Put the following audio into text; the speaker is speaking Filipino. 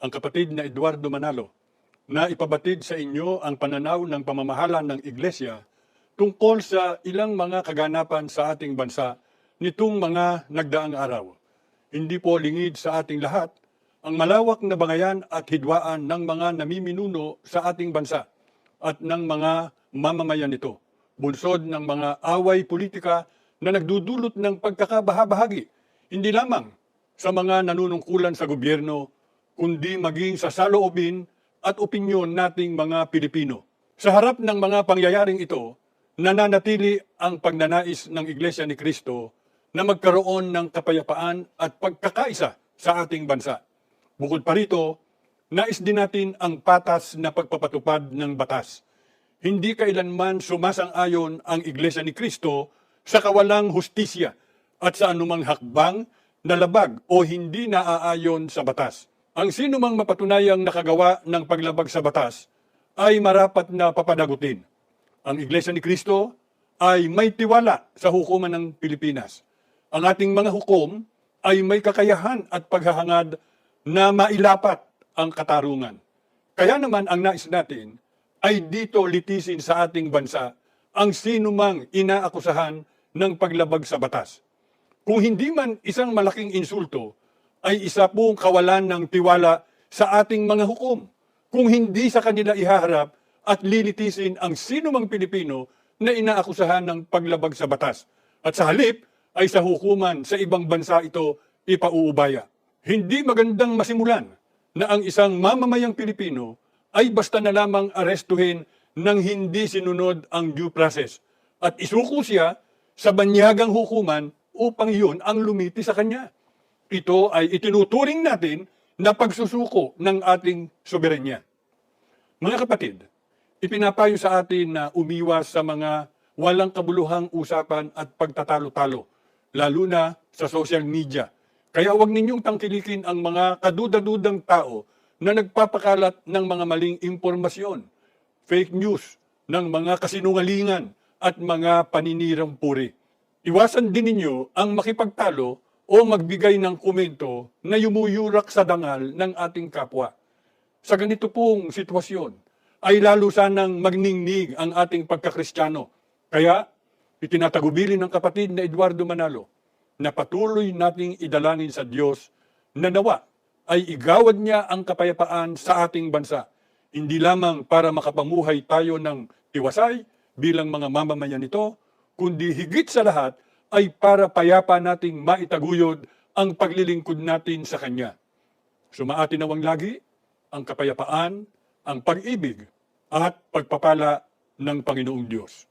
ang kapatid na Eduardo Manalo na ipabatid sa inyo ang pananaw ng pamamahala ng Iglesia tungkol sa ilang mga kaganapan sa ating bansa nitong mga nagdaang araw. Hindi po lingid sa ating lahat ang malawak na bangayan at hidwaan ng mga namiminuno sa ating bansa at ng mga mamamayan nito. Bunsod ng mga away politika na nagdudulot ng pagkakabahabahagi, hindi lamang sa mga nanunungkulan sa gobyerno, kundi maging sa saloobin at opinyon nating mga Pilipino. Sa harap ng mga pangyayaring ito, nananatili ang pagnanais ng Iglesia ni Kristo na magkaroon ng kapayapaan at pagkakaisa sa ating bansa. Bukod pa rito, nais din natin ang patas na pagpapatupad ng batas. Hindi kailanman sumasang-ayon ang Iglesia ni Kristo sa kawalang hustisya at sa anumang hakbang na labag o hindi naaayon sa batas. Ang sino mang mapatunayang nakagawa ng paglabag sa batas ay marapat na papanagutin. Ang Iglesia ni Kristo ay may tiwala sa hukuman ng Pilipinas. Ang ating mga hukom ay may kakayahan at paghahangad na mailapat ang katarungan. Kaya naman ang nais natin ay dito litisin sa ating bansa ang sino mang inaakusahan ng paglabag sa batas. Kung hindi man isang malaking insulto, ay isa pong kawalan ng tiwala sa ating mga hukom. Kung hindi sa kanila ihaharap at lilitisin ang sino mang Pilipino na inaakusahan ng paglabag sa batas. At sa halip ay sa hukuman sa ibang bansa ito ipauubaya. Hindi magandang masimulan na ang isang mamamayang Pilipino ay basta na lamang arestuhin nang hindi sinunod ang due process at isuko siya sa banyagang hukuman upang yun ang lumiti sa kanya. Ito ay itinuturing natin na pagsusuko ng ating soberanya. Mga kapatid, ipinapayo sa atin na umiwas sa mga walang kabuluhang usapan at pagtatalo-talo, lalo na sa social media. Kaya huwag ninyong tangkilikin ang mga kaduda-dudang tao na nagpapakalat ng mga maling impormasyon, fake news, ng mga kasinungalingan at mga paninirang puri. Iwasan din ninyo ang makipagtalo o magbigay ng komento na yumuyurak sa dangal ng ating kapwa. Sa ganito pong sitwasyon, ay lalo sanang magningnig ang ating pagkakristyano. Kaya, itinatagubili ng kapatid na Eduardo Manalo na patuloy nating idalangin sa Diyos na nawa ay igawad niya ang kapayapaan sa ating bansa. Hindi lamang para makapamuhay tayo ng tiwasay bilang mga mamamayan nito, kundi higit sa lahat ay para payapa nating maitaguyod ang paglilingkod natin sa Kanya. Sumaati nawang lagi ang kapayapaan, ang pag-ibig at pagpapala ng Panginoong Diyos.